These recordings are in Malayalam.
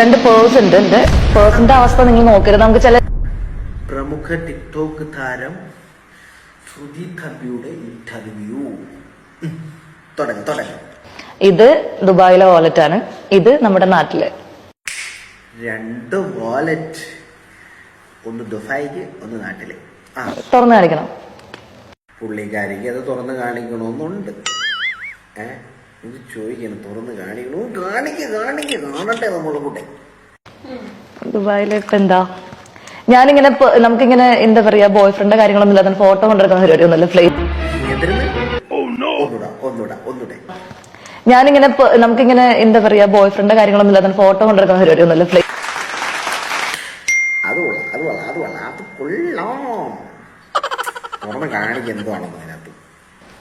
രണ്ട് പേഴ്സ് ഉണ്ട് എന്റെ പേഴ്സിന്റെ അവസ്ഥ നിങ്ങൾ നോക്കരുത്. നമുക്ക് ചില പ്രമുഖ ടിക്ടോക്ക് താരം ശ്രുതി കബിയുടെ ഇന്റർവ്യൂ തുടങ്ങി തുടങ്ങി. ഇത് ദുബായിലെ വാലറ്റ് ആണ്. ഇത് നമ്മുടെ നാട്ടിൽ. രണ്ട് വാലറ്റ് ഒന്ന് ദുബായിക്ക് ഒന്ന് നാട്ടിൽ. ആ. തുറന്നു കാണിക്കണം. പുള്ളിക്കാരിക്ക് അത് തുറന്ന് കാണിക്കണമെന്നുണ്ട്. ഏ? ഇത് ചോദിക്കണം തുറന്ന് കാണിക്കണോ. കാണിക്ക കാണിക്ക. കാണട്ടെ നമ്മളെ കൂടെ. ദുബായിലിട്ട് എന്താ? ഞാനിങ്ങനെ നമുക്കിങ്ങനെ എന്താ പറയാ ബോയ് ഫ്രണ്ട് കാര്യങ്ങളൊന്നും ഇല്ലാതെ ഫോട്ടോ കൊണ്ടെടുക്കുന്ന പരിപാടി ഒന്നുമില്ല ഫ്ലൈറ്റ് ഒന്നുകൂടെ ഞാനിങ്ങനെ നമുക്കിങ്ങനെ എന്താ പറയാ ബോയ് ഫ്രണ്ട് കാര്യങ്ങളൊന്നും ഇല്ലാതെ ഫോട്ടോ കൊണ്ടെടുക്കുന്ന പരിപാടി ഒന്നുമില്ല ഫ്ലൈറ്റ് അത് കൊള്ളാം അത് കൊള്ളാം അത് കൊള്ളാം. അത് കൊള്ളാം. തുറന്ന് കാണിക്ക എന്താണെന്ന് അതിനകത്ത്.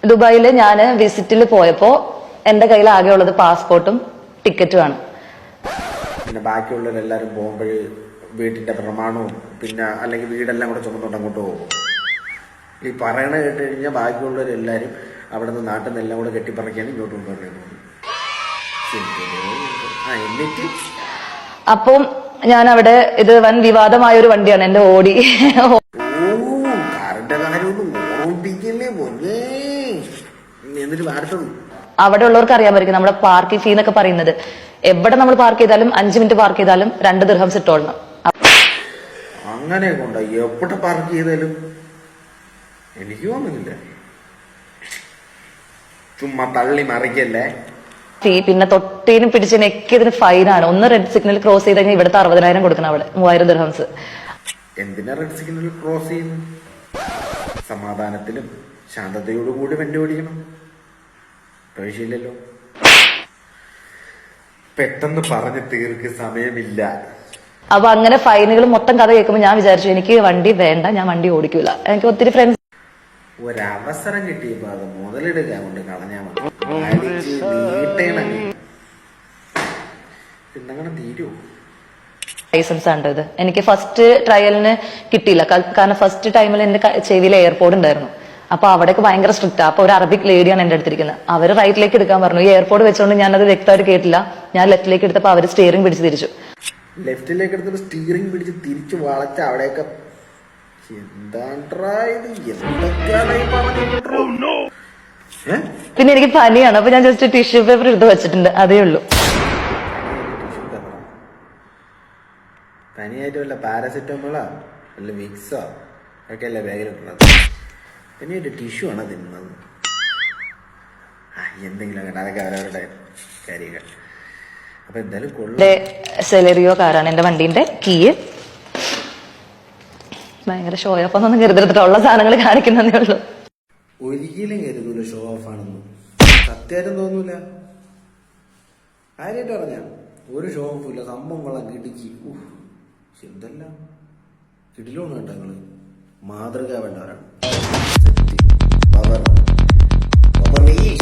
ദുബായിൽ ഞാൻ വിസിറ്റിൽ പോയപ്പോ എന്റെ കയ്യിൽ ആകെ ഉള്ളത് പാസ്പോർട്ടും ടിക്കറ്റുമാണ് പിന്നെ ബാക്കിയുള്ളവരെല്ലാരും പോകുമ്പോൾ വീട്ടിന്റെ പ്രമാണവും പിന്നെ അല്ലെങ്കിൽ വീടെല്ലാം കൂടെ ചുമന്നുകൊണ്ട് അങ്ങോട്ട് പോകും. ഈ പറയണ കേട്ട് കഴിഞ്ഞാൽ ബാക്കിയുള്ളവരെല്ലാരും അവിടെ നിന്ന് നാട്ടിൽ നിന്ന് എല്ലാം കൂടെ കെട്ടിപ്പറക്കാണ് ഇങ്ങോട്ട് കൊണ്ടുവരുന്നത് ആ എന്നിട്ട്? അപ്പം ഞാൻ അവിടെ ഇത് വൻ വിവാദമായ ഒരു വണ്ടിയാണ് എന്റെ ഓടി. ഓ കാറിന്റെ കാര്യമൊന്നും ഓർമ്മിപ്പിക്കല്ലേ പൊന്നേ എന്നിട്ട് അടുത്തത്. അവിടെ ഉള്ളവർക്ക് അറിയാമായിരിക്കും നമ്മുടെ പാർക്കിംഗ് ഫീ എന്നൊക്കെ പറയുന്നത്. എവിടെ നമ്മൾ പാർക്ക് ചെയ്താലും അഞ്ച് മിനിറ്റ് പാർക്ക് ചെയ്താലും രണ്ട് ദിർഹംസ് ഇട്ടോളണം അങ്ങനെ കൊണ്ട എവിടെ പാർക്ക് ചെയ്താലും? എനിക്ക് തോന്നുന്നില്ല. ചുമ്മാ തള്ളി മറിക്കല്ലേ? ഫീ പിന്നെ തൊട്ടീനും പിടിച്ച് നെക്കിയതിന് ഫൈനാണ് ഒന്ന് റെഡ് സിഗ്നൽ ക്രോസ് ചെയ്ത് കഴിഞ്ഞാൽ ഇവിടുത്തെ അറുപതിനായിരം കൊടുക്കണം അവിടെ മൂവായിരം ദിർഹംസ്. എന്തിനാ റെഡ് സിഗ്നൽ ക്രോസ് ചെയ്യുന്നത്? സമാധാനത്തിലും ശാന്തതയോടുകൂടി വണ്ടി ഓടിക്കണം. പ്രവേശില്ലല്ലോ പെട്ടെന്ന് പറഞ്ഞു തീർക്ക് സമയമില്ല. അപ്പൊ അങ്ങനെ ഫൈനുകൾ മൊത്തം കഥ കേൾക്കുമ്പോൾ ഞാൻ വിചാരിച്ചു എനിക്ക് വണ്ടി വേണ്ട ഞാൻ വണ്ടി ഓടിക്കൂല. എനിക്ക് ഒത്തിരി ഫ്രണ്ട്സ് ഒരവസരം കിട്ടിയപ്പോ അത് മുതലെടുക്കാൻ കൊണ്ട് കളഞ്ഞാ പിന്നങ്ങനെ തീരുവോ ലൈസൻസ് ആണ് ഇത്. എനിക്ക് ഫസ്റ്റ് ട്രയലിന് കിട്ടിയില്ല. കാരണം ഫസ്റ്റ് ടൈമിൽ എന്റെ ചെവിയിൽ എയർപോർട്ട് ഉണ്ടായിരുന്നു. അപ്പൊ അവിടെയൊക്കെ ഭയങ്കര സ്ട്രിക്റ്റ് അപ്പൊ ഒരു അറബിക് ലേഡിയാണ് എന്റെ അടുത്തിരിക്കുന്നത്. അവർ റൈറ്റിലേക്ക് എടുക്കാൻ പറഞ്ഞു. ഈ എയർപോർട്ട് ഞാൻ ഞാനത് വ്യക്തമായിട്ട് കേട്ടില്ല. ഞാൻ ലെഫ്റ്റിലേക്ക് എടുത്തപ്പോൾ അവർ സ്റ്റിയറിംഗ് പിടിച്ച് തിരിച്ചു. ലെഫ്റ്റിലേക്ക് എടുത്തപ്പോൾ സ്റ്റിയറിംഗ് പിടിച്ച് തിരിച്ചു വളച്ച അവിടെയൊക്കെ പിന്നെ എനിക്ക് പനിയാണ്. അപ്പൊ ഞാൻ ജസ്റ്റ് ടിഷ്യൂ പേപ്പർ എടുത്ത് വെച്ചിട്ടുണ്ട്. അതേ ഉള്ളൂ. പാരസെറ്റമോളാ പനിയായിട്ട് വല്ല പാരസെറ്റമോളോ? വല്ല വിക്സോ? ഒക്കെ അല്ലേ ബാഗിലിട്ടുള്ളത് പനിയായിട്ട് ടിഷ്യൂ ആണ് തിന്നുന്നത്. ആ എന്തെങ്കിലും അങ്ങനെ അതൊക്കെ അവരവരുടെ കാര്യങ്ങൾ. അപ്പൊ എന്തായാലും കൊള്ള. സെലറിയോ കാറാണ് എന്റെ വണ്ടീന്റെ കീയ്. ഭയങ്കര ഷോ ഓഫ് ഒന്നും കരുതെടുത്തിട്ടുള്ള സാധനങ്ങൾ കാണിക്കുന്നതേ ഉള്ളൂ. ഒരിക്കലും കരുതൂല ഷോ ഓഫ് ആണെന്ന്. സത്യമായിട്ടും തോന്നൂല. കാര്യമായിട്ട് പറഞ്ഞ? ഒരു ഷോ ഓഫും ഇല്ല സംഭവം കൊള്ളാം കിടിക്കി. എന്തല്ല? കിടിലോണ് കേട്ടോ നിങ്ങൾ? മാതൃക വേണ്ടവരാണ്. அவர் அவனையே